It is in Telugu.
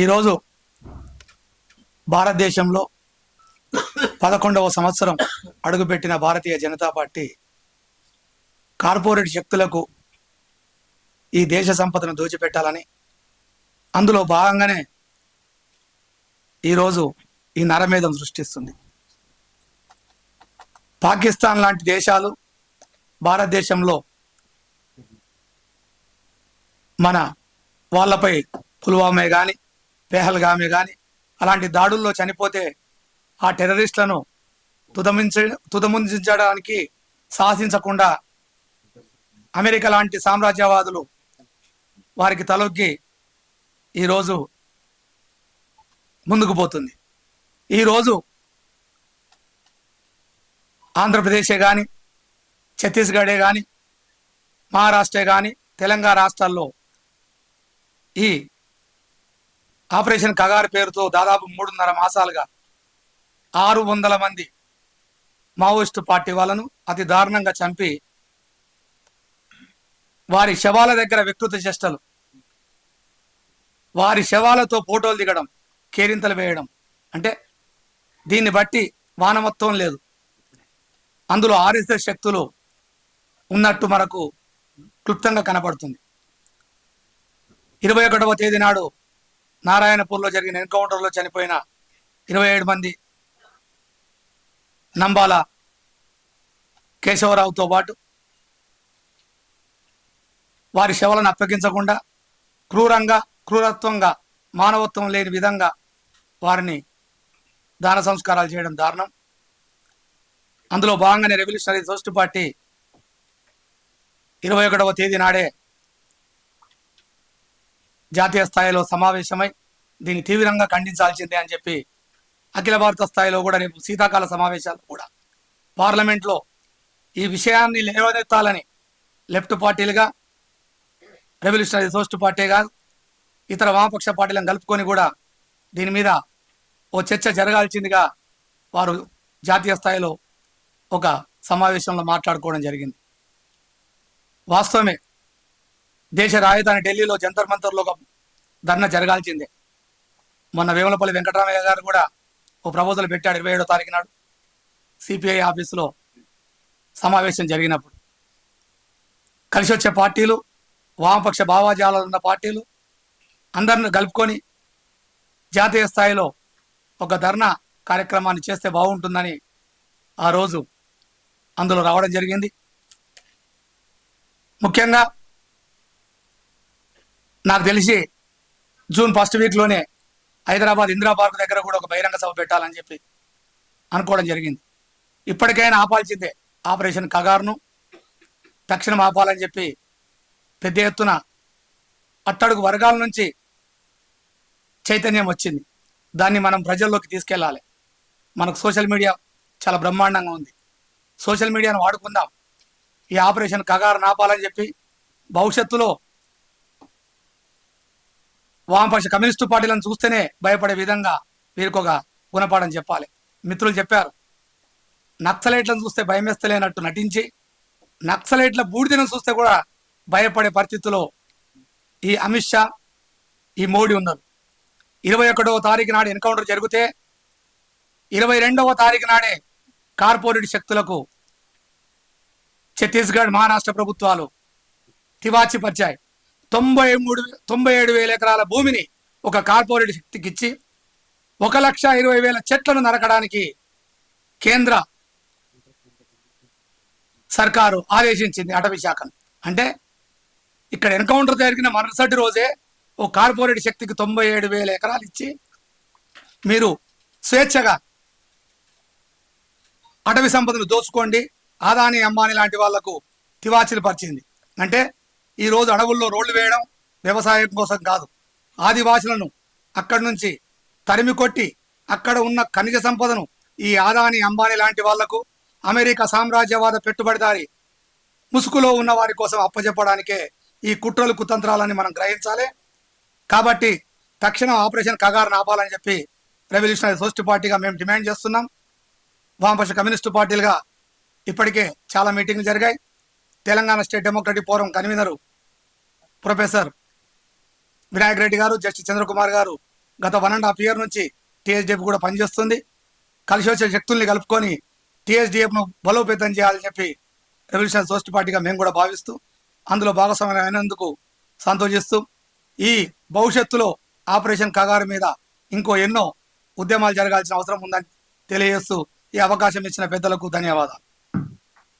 ఈరోజు భారతదేశంలో పదకొండవ సంవత్సరం అడుగుపెట్టిన భారతీయ జనతా పార్టీ కార్పొరేట్ శక్తులకు ఈ దేశ సంపదను దోచిపెట్టాలని అందులో భాగంగానే ఈరోజు ఈ నరమేధం సృష్టిస్తుంది. పాకిస్తాన్ లాంటి దేశాలు భారతదేశంలో మన వాళ్ళపై పుల్వామే కానీ పెహల్గామి కానీ అలాంటి దాడుల్లో చనిపోతే ఆ టెర్రరిస్టులను తుదమించ తుదముంచడానికి సాహసించకుండా అమెరికా లాంటి సామ్రాజ్యవాదులు వారికి తలొగ్గి ఈరోజు ముందుకు పోతుంది. ఈరోజు ఆంధ్రప్రదేశే కానీ ఛత్తీస్గఢే కానీ మహారాష్ట్రే కానీ తెలంగాణ రాష్ట్రాల్లో ఈ ఆపరేషన్ కగారు పేరుతో దాదాపు మూడున్నర మాసాలుగా ఆరు వందల మంది మావోయిస్టు పార్టీ వాళ్ళను అతి దారుణంగా చంపి వారి శవాల దగ్గర వికృత చేష్టలు వారి శవాలతో ఫోటోలు దిగడం కేరింతలు వేయడం. అంటే దీన్ని బట్టి వానమత్వం లేదు. అందులో ఆర్ఎస్ఎస్ శక్తులు ఉన్నట్టు మనకు క్లుప్తంగా కనపడుతుంది. ఇరవై ఒకటవ తేదీ నాడు నారాయణపూర్లో జరిగిన ఎన్కౌంటర్లో చనిపోయిన ఇరవై ఏడు మంది నంబాల కేశవరావుతో పాటు వారి శవలను అప్పగించకుండా క్రూరంగా క్రూరత్వంగా మానవత్వం లేని విధంగా వారిని దాన సంస్కారాలు చేయడం దారుణం. అందులో భాగంగానే రెవల్యూషనరీ సోస్ట్ పార్టీ ఇరవై ఒకటవ తేదీ నాడే జాతీయ స్థాయిలో సమావేశమై దీన్ని తీవ్రంగా ఖండించాల్సిందే అని చెప్పి అఖిల భారత స్థాయిలో కూడా రేపు శీతాకాల సమావేశాలు కూడా. పార్లమెంట్లో ఈ విషయాన్ని లేవనెత్తాలని లెఫ్ట్ పార్టీలుగా రెవల్యూషనరీ సోస్ట్ పార్టీగా ఇతర వామపక్ష పార్టీలను కలుపుకొని కూడా దీని మీద ఓ చర్చ జరగాల్సిందిగా వారు జాతీయ స్థాయిలో ఒక సమావేశంలో మాట్లాడుకోవడం జరిగింది. వాస్తవమే దేశ రాజధాని ఢిల్లీలో జంతర్ మంతర్లో ఒక ధర్నా జరగాల్సిందే. మొన్న వేములపల్లి వెంకటరామయ్య గారు కూడా ఓ ప్రపోజల్ పెట్టాడు ఇరవై ఏడో తారీఖు నాడు. సిపిఐ ఆఫీసులో సమావేశం జరిగినప్పుడు. కలిసి వచ్చే పార్టీలు వామపక్ష భావాజాలాలు ఉన్న పార్టీలు అందరిని కలుపుకొని జాతీయ స్థాయిలో ఒక ధర్నా కార్యక్రమాన్ని చేస్తే బాగుంటుందని ఆ రోజు అందులో రావడం జరిగింది. ముఖ్యంగా నాకు తెలిసి జూన్ ఫస్ట్ వీక్లోనే హైదరాబాద్ ఇందిరా పార్క్ దగ్గర కూడా ఒక బహిరంగ సభ పెట్టాలని చెప్పి అనుకోవడం జరిగింది. ఇప్పటికైనా ఆపాల్సిందే ఆపరేషన్ కగార్ను తక్షణం ఆపాలని చెప్పి పెద్ద ఎత్తున అట్టడుగు వర్గాల నుంచి చైతన్యం వచ్చింది. దాన్ని మనం ప్రజల్లోకి తీసుకెళ్ళాలి. మనకు సోషల్ మీడియా చాలా బ్రహ్మాండంగా ఉంది. సోషల్ మీడియాను వాడుకుందాం. ఈ ఆపరేషన్ కగారు నాపాలని చెప్పి భవిష్యత్తులో వామపక్ష కమ్యూనిస్టు పార్టీలను చూస్తేనే భయపడే విధంగా వీరికి ఒక గుణపాఠం చెప్పాలి. మిత్రులు చెప్పారు నక్సలైట్లను చూస్తే భయమేస్తలేనట్టు నటించి నక్సలైట్ల బూడిదను చూస్తే కూడా భయపడే పరిస్థితిలో ఈ అమిత్ షా ఈ మోడీ ఉన్నారు. ఇరవై ఒకటవ తారీఖు నాడు ఎన్కౌంటర్ జరిగితే ఇరవై రెండవ తారీఖు నాడే కార్పొరేట్ శక్తులకు ఛత్తీస్గఢ్ మహారాష్ట్ర ప్రభుత్వాలు తివాచి పరిచాయి. తొంభై మూడు తొంభై ఏడు వేల ఎకరాల భూమిని ఒక కార్పొరేట్ శక్తికి ఇచ్చి ఒక లక్ష ఇరవై వేల చెట్లను నరకడానికి కేంద్ర సర్కారు ఆదేశించింది అటవీ శాఖను. అంటే ఇక్కడ ఎన్కౌంటర్ జరిగిన మరుసటి రోజే ఓ కార్పొరేట్ శక్తికి తొంభై ఏడు వేల ఎకరాలు ఇచ్చి మీరు స్వేచ్ఛగా అటవీ సంపదను దోచుకోండి. ఆదాని అంబానీ లాంటి వాళ్ళకు తివాచీలు పరిచింది. అంటే ఈ రోజు అడవుల్లో రోడ్లు వేయడం వ్యవసాయం కోసం కాదు. ఆదివాసులను అక్కడి నుంచి తరిమి కొట్టి అక్కడ ఉన్న ఖనిజ సంపదను ఈ ఆదాని అంబానీ లాంటి వాళ్ళకు అమెరికా సామ్రాజ్యవాద పెట్టుబడిదారి ముసుగులో ఉన్న వారి కోసం అప్పచెప్పడానికే ఈ కుట్రలు కుతంత్రాలని మనం గ్రహించాలి. కాబట్టి తక్షణం ఆపరేషన్ కగారు ఆపాలని చెప్పి రెవల్యూషనరీ సోషల్ పార్టీగా మేము డిమాండ్ చేస్తున్నాం. వామపక్ష కమ్యూనిస్టు పార్టీలుగా ఇప్పటికే చాలా మీటింగ్లు జరిగాయి. Telangana state democratic forum convener professor Vinayak Reddy garu justice Chandrakumar గారు గత వన్ అండ్ హాఫ్ ఇయర్ నుంచి టీఎస్డిఎఫ్ కూడా పనిచేస్తుంది. కలిసి వచ్చే శక్తుల్ని కలుపుకొని టీఎస్డిఎఫ్ను బలోపేతం చేయాలని చెప్పి రెవల్యూషన్ సోషల్ పార్టీగా మేము కూడా భావిస్తూ అందులో భాగస్వామ్యం అయినందుకు సంతోషిస్తూ ఈ భవిష్యత్తులో ఆపరేషన్ కగారు మీద ఇంకో ఎన్నో ఉద్యమాలు జరగాల్సిన అవసరం ఉందని తెలియజేస్తూ ఈ అవకాశం ఇచ్చిన పెద్దలకు ధన్యవాదాలు.